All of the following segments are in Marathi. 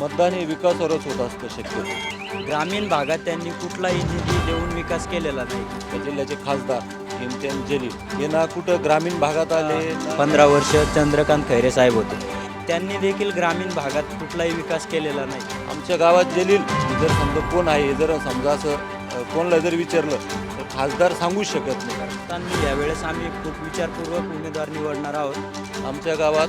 मतदान हे विकासावरच होत असतं शक्यतो. ग्रामीण भागात त्यांनी कुठलाही निधी देऊन विकास केलेला नाही. त्या जिल्ह्याचे खासदार इम्तियान जलील हे ना कुठं ग्रामीण भागात आले? पंधरा वर्ष चंद्रकांत खैरे साहेब होते. त्यांनी देखील ग्रामीण भागात कुठलाही विकास केलेला नाही. आमच्या गावात जलील जर समजा कोण आहे हे जर समजा असं कोणाला जर विचारलं तर खासदार सांगूच शकत नाही. त्यांनी यावेळेस आम्ही खूप विचारपूर्वक उमेदवार निवडणार आहोत. आमच्या गावात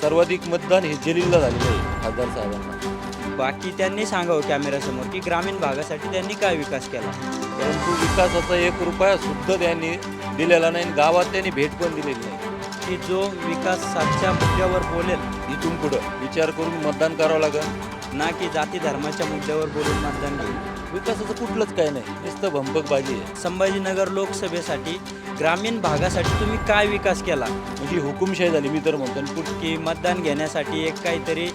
सर्वाधिक मतदान हे जलीलला झालेलं आहे खासदार साहेबांना. बाकी त्यांनी सांगावं कॅमेऱ्यासमोर की ग्रामीण भागासाठी त्यांनी काय विकास केला? परंतु विकासाचा एक रुपया सुद्धा त्यांनी दिलेला नाही आणि गावात त्यांनी भेट पण दिलेली नाही. की जो विकासाच्या मुद्द्यावर बोलेल इथून पुढं विचार करून मतदान करावं लागेल. ना की जाती धर्माच्या मुद्द्यावर बोलून मतदान घेईल. विकासाचं कुठलंच काय नाही नुसतं भंपकबाजी आहे. संभाजीनगर लोकसभेसाठी ग्रामीण भागासाठी तुम्ही काय विकास केला? म्हणजे हुकुमशाही झाली. मी तर म्हणतो आणि पुढ- की मतदान घेण्यासाठी एक काहीतरी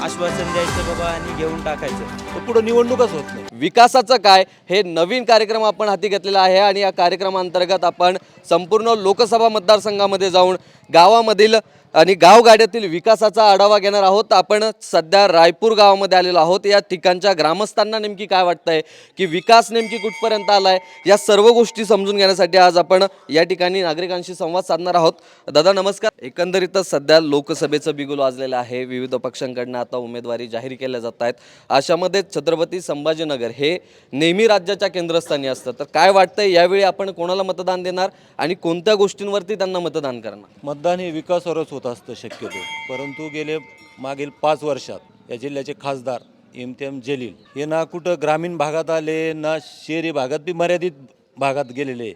आश्वासन द्यायचं बाबा आणि घेऊन टाकायचं. तर पुढं निवडणूकच होत नाही. विकासाचं काय? हे नवीन कार्यक्रम आपण हाती घेतलेला आहे आणि या कार्यक्रमांतर्गत आपण संपूर्ण लोकसभा मतदारसंघामध्ये जाऊन गावामधील आणि गावगाड्यातील विकासाचा आढावा घेणार आहोत. आपण सध्या रायपूर गावामध्ये आलेलो आहोत. या ठिकाणच्या ग्रामस्थांना नेमकी काय वाटतंय? की विकास नेमकी कुठपर्यंत आला आहे या सर्व गोष्टी समजून घेण्यासाठी आज आपण या ठिकाणी नागरिकांशी संवाद साधणार आहोत. दादा नमस्कार. एकंदरीतच सध्या लोकसभेचं बिगुल वाजलेलं आहे. विविध पक्षांकडनं आता उमेदवारी जाहीर केल्या जात आहेत अशामध्ये छत्रपती संभाजीनगर हे नेहमी राज्याच्या केंद्रस्थानी असतं तर काय वाटतंय? यावेळी आपण कोणाला मतदान देणार? आणि कोणत्या गोष्टींवरती त्यांना मतदान करणार? मतदान हे विकासावरच होत असतं शक्यतो. परंतु गेले मागील पाच वर्षात या जिल्ह्याचे खासदार इम्तियाम जलील हे ना कुठं ग्रामीण भागात आले ना शहरी भागात बी मर्यादित भागात गेलेले.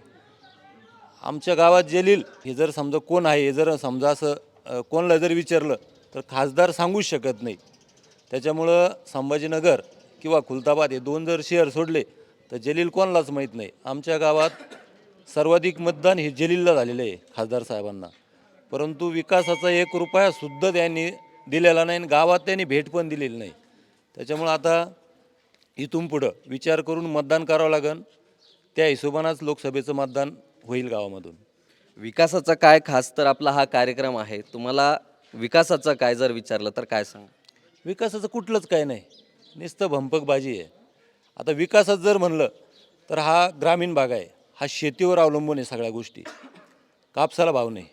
आमच्या गावात जलील हे जर समजा कोण आहे हे जर समजा असं कोणाला जर विचारलं तर खासदार सांगूच शकत नाही. त्याच्यामुळं संभाजीनगर किंवा खुलताबाद हे दोन जर शहर सोडले तर जलील कोणालाच माहीत नाही. आमच्या गावात सर्वाधिक मतदान हे जलीलला झालेलं आहे खासदार साहेबांना. परंतु विकासाचा एक रुपया सुद्धा त्यांनी दिलेला नाही आणि गावात त्यांनी भेट पण दिलेली नाही. त्याच्यामुळं आता इथून पुढं विचार करून मतदान करावं लागेल त्या हिशोबानंच लोकसभेचं मतदान होईल गावामधून. विकासाचा काय खास तर आपला हा कार्यक्रम आहे. तुम्हाला विकासाचं काय जर विचारलं तर काय सांग? विकासाचं कुठलंच काय नाही. नुसतं भंपकबाजी आहे. आता विकासात जर म्हणलं तर हा ग्रामीण भाग आहे. हा शेतीवर अवलंबून आहे सगळ्या गोष्टी. कापसाला भाव नाही.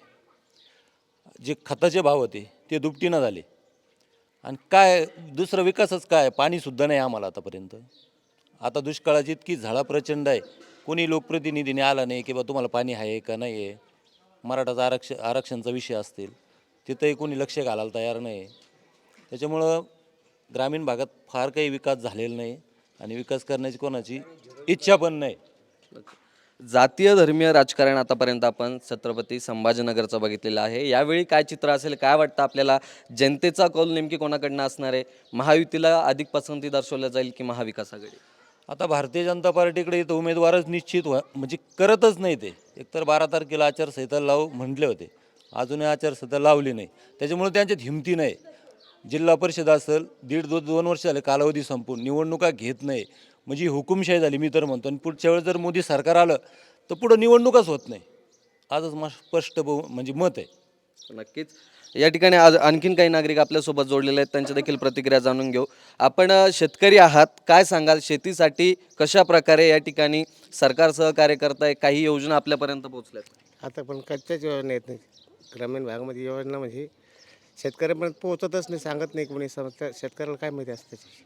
जे खताचे भाव होते ते दुपटीनं झाले. आणि काय दुसरं विकासच काय? पाणीसुद्धा नाही आम्हाला आतापर्यंत. आता दुष्काळाची इतकी झाडा प्रचंड आहे. कोणी लोकप्रतिनिधीने आला नाही की बा तुम्हाला पाणी आहे का नाही आहे? मराठाचा आरक्ष आरक्षणचा विषय असतील. तिथंही कोणी लक्ष घालायला तयार नाही. त्याच्यामुळं ग्रामीण भागात फार काही विकास झालेला नाही. आणि विकास करण्याची कोणाची इच्छा पण नाही. जातीय धर्मीय राजकारण आतापर्यंत आपण छत्रपती संभाजीनगरचं बघितलेलं आहे. यावेळी काय चित्र असेल काय वाटतं आपल्याला? जनतेचा कौल नेमकी कोणाकडनं असणार आहे? महायुतीला अधिक पसंती दर्शवल्या जाईल की महाविकास आघाडी? आता भारतीय जनता पार्टीकडे इथं उमेदवारच निश्चित व्हा म्हणजे करतच नाही ते. एकतर बारा तारखेला आचारसंहिता लाव म्हटले होते. अजूनही आचारसंहिता लावली नाही. त्याच्यामुळे त्यांच्यात हिमती नाही. जिल्हा परिषद असेल दीड दो दोन वर्ष झाले कालावधी संपून. निवडणुका घेत नाही. म्हणजे ही हुकुमशाही झाली मी तर म्हणतो. आणि पुढच्या वेळेस जर मोदी सरकार आलं तर पुढं निवडणूकच होत नाही. आजच मा स्पष्ट बहु म्हणजे मत आहे. नक्कीच. या ठिकाणी आज आणखीन काही नागरिक आपल्यासोबत जोडलेले आहेत त्यांच्या देखील प्रतिक्रिया जाणून घेऊ. आपण अ, शेतकरी आहात. काय सांगाल? शेतीसाठी कशा प्रकारे या ठिकाणी सरकार सहकार्य करताय? काही योजना आपल्यापर्यंत पोहोचल्यात? आता पण कच्च्याच योजना येत नाही ग्रामीण भागामध्ये योजना म्हणजे शेतकऱ्यापर्यंत पोहोचतच नाही सांगत नाही कोणी. समजतं शेतकऱ्याला काय माहिती असतं त्याची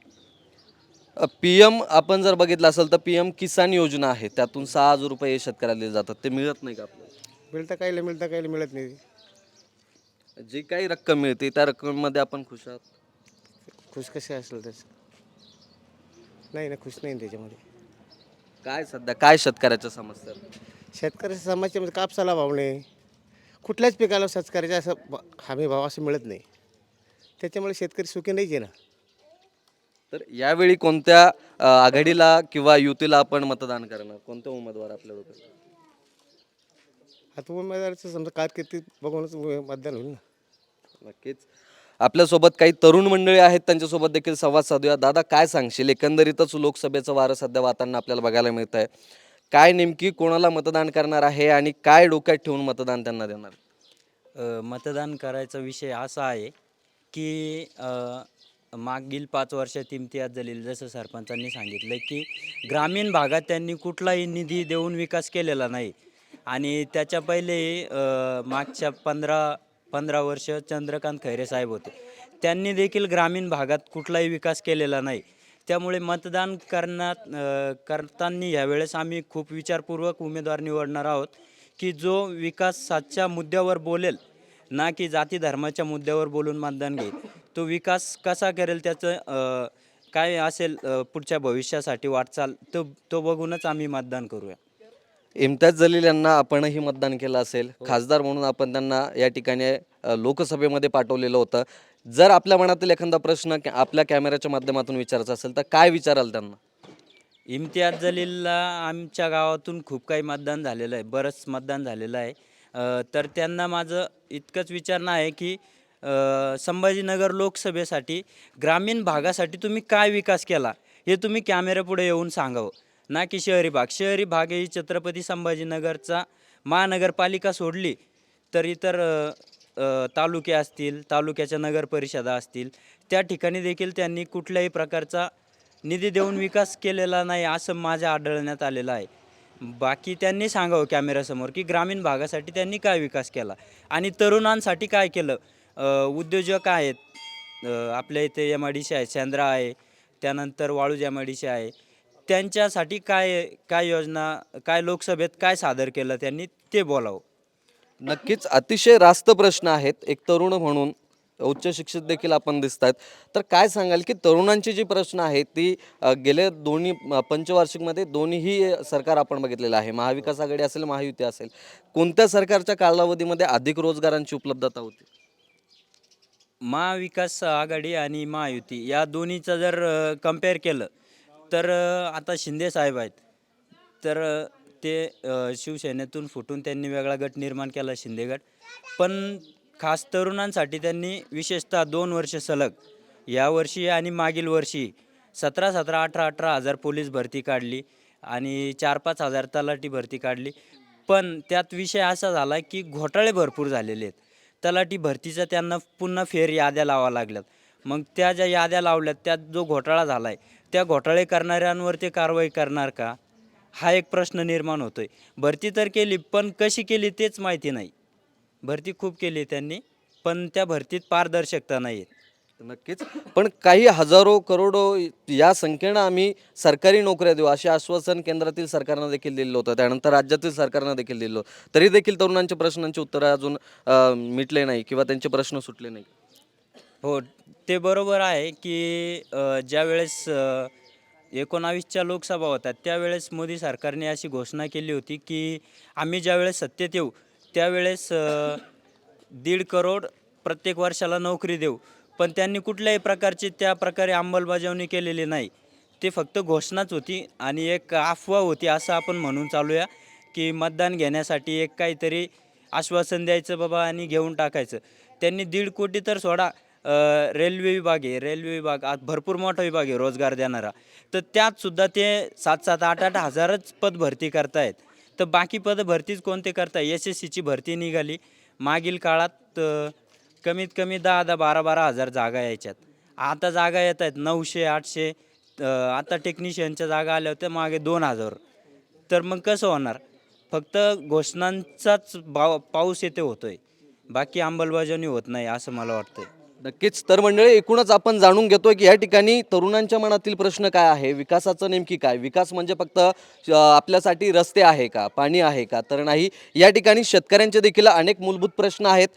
पी एम आपण जर बघितलं असेल तर पी एम किसान योजना आहे. त्यातून सहा हजार रुपये शेतकऱ्याला दिले जातात. ते मिळत नाही का आपल्याला? मिळतं काहीला मिळतं काहीला मिळत नाही. जी काही रक्कम मिळते त्या रकमेमध्ये आपण खुश आहात? खुश कसे असेल तसं नाही ना खुश नाही त्याच्यामध्ये. काय सध्या काय शेतकऱ्याच्या समस्या? आहेत? शेतकऱ्याच्या समाजामध्ये कापसाला भाव नाही. कुठल्याच पिकाला शेतकऱ्याच्या असं ब- हमी भाव असं मिळत नाही. त्याच्यामुळे शेतकरी सुखी नाहीच आहे ना. तर यावेळी कोणत्या अ, आघाडीला किंवा युतीला आपण मतदान करणार? कोणते उमेदवार आपल्या डोक्यात? आता उमेदवाराचं समजा कारकिर्दी बघूनच उमे- मतदान होईल ना. नक्कीच. आपल्यासोबत काही तरुण मंडळी आहेत त्यांच्यासोबत देखील संवाद साधूया. दादा काय सांगशील? एकंदरीतच लोकसभेचं वारं सध्या वातावरण आपल्याला बघायला मिळत आहे काय नेमकी कोणाला मतदान करणार आहे आणि काय डोक्यात ठेवून मतदान त्यांना देणार? अ, मतदान करायचा विषय असा आहे की अ, मागील पाच वर्षात इम्तियाज जलील जसं सरपंचांनी सांगितलं की ग्रामीण भागात त्यांनी कुठलाही निधी देऊन विकास केलेला नाही. आणि त्याच्या पहिले मागच्या पंधरा पंधरा वर्ष चंद्रकांत खैरे साहेब होते. त्यांनी देखील ग्रामीण भागात कुठलाही विकास केलेला नाही. त्यामुळे मतदान करण्यात करताना यावेळेस आम्ही खूप विचारपूर्वक उमेदवार निवडणार आहोत की जो विकासाच्या मुद्द्यावर बोलेल ना की जाती धर्माच्या मुद्द्यावर बोलून मतदान घेईल. तो विकास कसा करेल त्याचं काय असेल पुढच्या भविष्यासाठी वाटचाल तो तो बघूनच आम्ही मतदान करूया. इम्तियाज जलील यांना आपणही मतदान केलं असेल. खासदार म्हणून आपण त्यांना या ठिकाणी लोकसभेमध्ये पाठवलेलं होतं. जर आपल्या मनातील एखादा प्रश्न कॅ- आपल्या कॅमेऱ्याच्या माध्यमातून विचारायचा असेल तर काय विचाराल त्यांना? इम्तियाज जलीलला आमच्या गावातून खूप काही मतदान झालेलं आहे. बरंच मतदान झालेलं आहे. तर त्यांना माझं इतकंच विचारणं आहे की संभाजीनगर लोकसभेसाठी ग्रामीण भागासाठी तुम्ही काय विकास केला? हे तुम्ही कॅमेऱ्यापुढे येऊन सांगावं. ना की शहरी भाग. शहरी भाग ही छत्रपती संभाजीनगरचा महानगरपालिका सोडली तर इतर तालुके असतील तालुक्याच्या नगर परिषदा असतील त्या ठिकाणी देखील त्यांनी कुठल्याही प्रकारचा निधी देऊन विकास केलेला नाही असं माझ्या आढळण्यात आलेलं आहे. बाकी त्यांनी सांगावं कॅमेऱ्यासमोर की ग्रामीण भागासाठी त्यांनी काय विकास केला? आणि तरुणांसाठी काय केलं? उद्योजक आहेत. आपल्या इथे एम आय डी सी आहे सेंद्रा आहे त्यानंतर Waluj M I D C आहे. त्यांच्यासाठी काय काय योजना काय लोकसभेत काय सादर केलं त्यांनी ते बोलावं. नक्कीच अतिशय रास्त प्रश्न आहेत. एक तरुण म्हणून उच्च शिक्षित देखील आपण दिसत आहेत तर काय सांगाल की तरुणांची जी प्रश्न आहेत ती गेल्या दोन्ही पंचवार्षिकमध्ये दोन्हीही सरकार आपण बघितलेलं आहे. महाविकास आघाडी असेल महायुती असेल. कोणत्या सरकारच्या कालावधीमध्ये अधिक रोजगारांची उपलब्धता होती? महाविकास आघाडी आणि महायुती या दोन्हीचं जर कंपेअर केलं तर अ, आता शिंदे साहेब आहेत. तर अ, ते अ, शिवसेनेतून फुटून त्यांनी वेगळा गट निर्माण केला शिंदे गट. पण खास तरुणांसाठी त्यांनी विशेषतः दोन वर्ष सलग यावर्षी आणि मागील वर्षी सतरा सतरा अठरा अठरा हजार पोलीस भरती काढली आणि चार पाच हजार तलाठी भरती काढली. पण त्यात विषय असा झाला की घोटाळे भरपूर झालेले आहेत. तलाठी भरतीचा त्यांना पुन्हा फेर याद्या लावा लागल्यात. मग त्या ज्या याद्या लावल्यात त्यात जो घोटाळा झाला आहे त्या घोटाळे करणाऱ्यांवर ते कारवाई करणार का? हा एक प्रश्न निर्माण होतोय. भरती तर केली पण कशी केली तेच माहिती नाही. भरती खूप केली त्यांनी पण त्या भरतीत पारदर्शकता नाही आहे नक्कीच. पण काही हजारो करोडो या संख्येनं आम्ही सरकारी नोकऱ्या देऊ असे आश्वासन केंद्रातील सरकारनं देखील दिलं होतं. त्यानंतर राज्यातील सरकारनं देखील दिलं होतं. तरी देखील तरुणांच्या प्रश्नांची उत्तरं अजून मिटले नाही किंवा त्यांचे प्रश्न सुटले नाही. हो ते बरोबर आहे की ज्यावेळेस एकोणावीसच्या लोकसभा होत्या त्यावेळेस मोदी सरकारने अशी घोषणा केली होती की आम्ही ज्यावेळेस सत्तेत येऊ त्यावेळेस दीड करोड प्रत्येक वर्षाला नोकरी देऊ. पण त्यांनी कुठल्याही प्रकारची त्या प्रकारे अंमलबजावणी केलेली नाही. ते फक्त घोषणाच होती आणि एक अफवा होती असं आपण म्हणून चालूया की मतदान घेण्यासाठी एक काहीतरी आश्वासन द्यायचं बाबा आणि घेऊन टाकायचं. त्यांनी दीड कोटी तर सोडा रेल्वे विभाग आहे. रेल्वे विभाग आज भरपूर मोठा विभाग आहे रोजगार देणारा. तर त्यातसुद्धा ते सात सात आठ आठ हजारच पद भरती करतायत. तर बाकी पद भरतीच कोणते करताय? एस एस सीची भरती निघाली. मागील काळात कमीत कमी दहा दहा बारा बारा हजार जागा यायच्यात. आता जागा येत आहेत नऊशे आठशे आता टेक्निशियनच्या जागा आल्या होत्या मागे दोन हजार. तर मग कसं होणार? फक्त घोषणांचाच भाव पाऊस येथे होतोय. बाकी अंमलबजावणी होत नाही असं मला वाटतंय. नक्कीच. तर मंडळी एकूणच आपण जाणून घेतोय की या ठिकाणी तरुणांच्या मनातील प्रश्न काय आहे विकासाचं नेमकी काय? विकास म्हणजे फक्त आपल्यासाठी रस्ते आहे का पाणी आहे का? तर नाही या ठिकाणी शेतकऱ्यांचे देखील अनेक मूलभूत प्रश्न आहेत.